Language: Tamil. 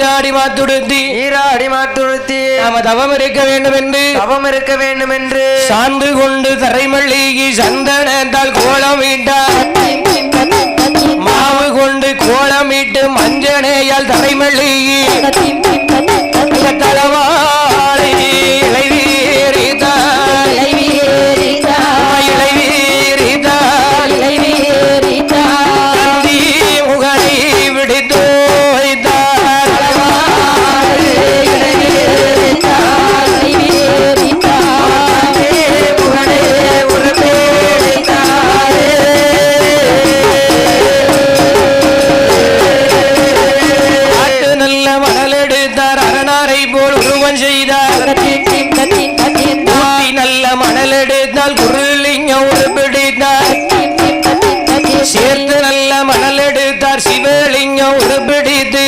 நீராடி மாத்துடுத்தி. நீராடி மாத்துழுத்தி நாம தவம் இருக்க வேண்டும் என்று தவம் இருக்க வேண்டும் என்று சார்ந்து கொண்டு தரைமல்லிகி சந்தனத்தால் கோலமிட்டார் மாவு கொண்டு கோலமிட்டு மஞ்சனையால் தரைமல்லிகி செய்தார் அரணாரை போல் ஒருவன் செய்தார். நல்ல மணல் எடுத்தால் குருலிங்கம் உருப்பிடித்தார் சேர்த்து நல்ல மணல் எடுத்தார் சிவலிங்கம் உருப்பிடித்து